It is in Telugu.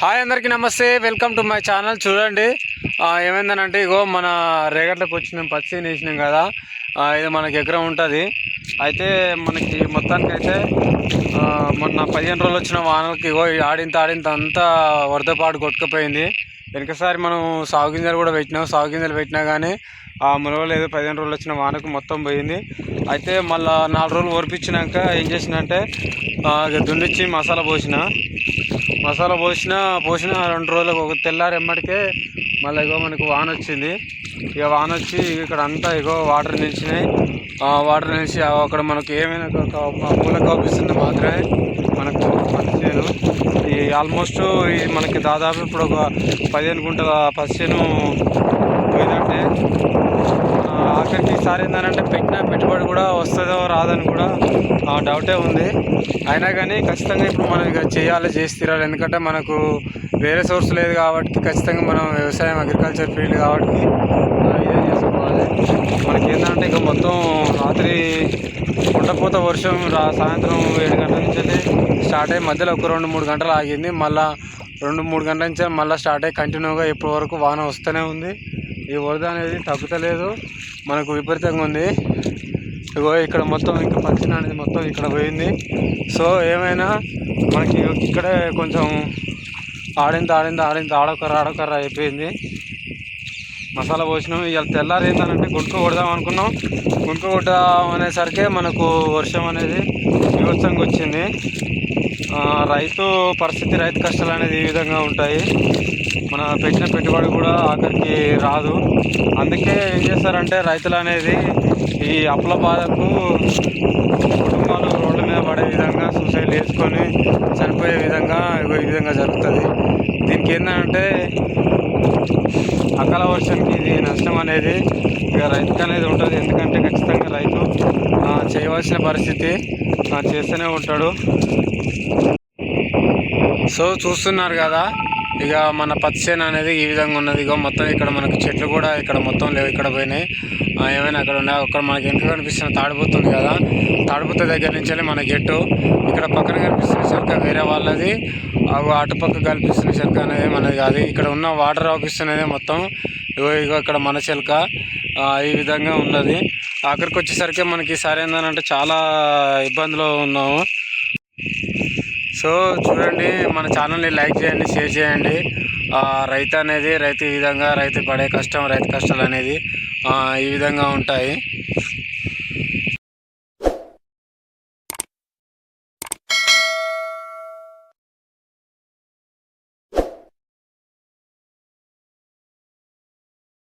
హాయ్ అందరికీ నమస్తే వెల్కమ్ టు మై ఛానల్. చూడండి ఏమైందనంటే ఇగో మన రేగట్లకు వచ్చినాం పచ్చి వేసినాం కదా. ఇది మనకి ఎకరం ఉంటుంది. అయితే మనకి మొత్తానికి అయితే మొన్న పదిహేను రోజులు వచ్చిన వానలకి ఇగో ఆడింత ఆడింత అంతా వరదపాటు కొట్టుకుపోయింది. వెనకసారి మనం సాగు గింజలు కూడా పెట్టినాం. సాగు గింజలు పెట్టినా కానీ మునవలేదు పదిహేను రోజులు వచ్చిన వానకు మొత్తం పోయింది. అయితే మళ్ళీ నాలుగు రోజులు ఓర్పించినాక ఏం చేసినంటే దున్నిచ్చి మసాలా పోసిన. మసాలా పోసిన పోసిన రెండు రోజులకు ఒక తెల్లారి ఎమ్మటికే మళ్ళీ ఇగో మనకు వాన వచ్చింది. ఇక వాన వచ్చి ఇక్కడ అంతా ఇగో వాటర్ నిలిచినాయి. ఆ వాటర్ నిలిచి అక్కడ మనకు ఏమైనా పూల కనిపిస్తుంది మాత్రమే మనకు పచ్చిసేను ఈ ఆల్మోస్ట్ ఈ మనకి దాదాపు ఇప్పుడు ఒక పదిహేను గుంటల పచ్చిసేను పోయిందంటే ఆ, ఈసారి ఏంటంటే పెట్టిన పెట్టుబడి కూడా వస్తుందో రాదని కూడా ఆ, డౌటే ఉంది. అయినా కానీ ఖచ్చితంగా ఇప్పుడు మనం ఇక చేయాలి చేసి తీరాలి. ఎందుకంటే మనకు వేరే సోర్స్ లేదు కాబట్టి ఖచ్చితంగా మనం వ్యవసాయం అగ్రికల్చర్ ఫీల్డ్ కాబట్టి ఇదే చేసుకోవాలి. మనకి ఏంటంటే ఇక మొత్తం రాత్రి ఉండపోత వర్షం రా సాయంత్రం ఏడు గంటల నుంచి వెళ్ళి స్టార్ట్ అయ్యి మధ్యలో ఒక రెండు మూడు గంటలు ఆగింది. మళ్ళీ రెండు మూడు గంటల నుంచి మళ్ళీ స్టార్ట్ అయ్యి కంటిన్యూగా ఇప్పటి వరకు వాన వస్తూనే ఉంది. ఈ వరద అనేది తగ్గుతలేదు. మనకు విపరీతంగా ఉంది. ఇగో ఇక్కడ మొత్తం ఇంకా పచ్చిన అనేది మొత్తం ఇక్కడ పోయింది. సో ఏమైనా మనకి ఇక్కడే కొంచెం ఆడింది ఆడింది ఆడింది ఆడకర్ర ఆడకర్ర అయిపోయింది. మసాలా పోసినాం. ఇవాళ తెల్లారి ఏంటంటే గుంట కొడదాం అనుకున్నాం. గుంట కొడదాం అనేసరికి మనకు వర్షం అనేది వివత్సంగా వచ్చింది. రైతు పరిస్థితి రైతు కష్టాలు అనేది ఈ విధంగా ఉంటాయి. మన పెట్టిన పెట్టుబడి కూడా ఆఖరికి రాదు. అందుకే ఏం చేస్తారంటే రైతులు అనేది ఈ అప్పుల బాధకు కుటుంబాలు రోడ్ల మీద పడే విధంగా సూసైడ్ వేసుకొని చనిపోయే విధంగా ఇగో ఈ విధంగా జరుగుతుంది. దీనికి ఏంటంటే అకాల వర్షానికి ఇది నష్టం అనేది ఇక రైతుకు అనేది ఉంటుంది ఎందుకంటే ఖచ్చితంగా చేయవలసిన పరిస్థితి. చేస్తూనే ఉంటాడు. సో చూస్తున్నారు కదా ఇక మన పత్తి చేను అనేది ఈ విధంగా ఉన్నది. ఇక మొత్తం ఇక్కడ మనకు చెట్లు కూడా ఇక్కడ మొత్తం లేవు ఇక్కడ పోయినాయి. ఏమైనా అక్కడ ఉన్నాయి? అక్కడ మనకి ఎంత కనిపిస్తున్న తాడిపోతుంది కదా. తాడిపోత దగ్గర నుంచి వెళ్ళి మన గెట్టు ఇక్కడ పక్కన కనిపిస్తున్న చెరుక వేరే వాళ్ళది అవి అటుపక్క కనిపిస్తున్న చెరుక అనేది మనది కాదు. ఇక్కడ ఉన్న వాటర్ ఆపిస్తున్నది మొత్తం ఇగో ఇగో ఇక్కడ మన చెలక ఈ విధంగా ఉన్నది. ఆఖరికి వచ్చేసరికి మనకి ఈసారి ఏంటంటే చాలా ఇబ్బందిలో ఉన్నాము. సో చూడండి మన ఛానల్ని లైక్ చేయండి షేర్ చేయండి. రైతు అనేది రైతు ఈ విధంగా రైతు పడే కష్టం రైతు కష్టాలు అనేది ఈ విధంగా ఉంటాయి.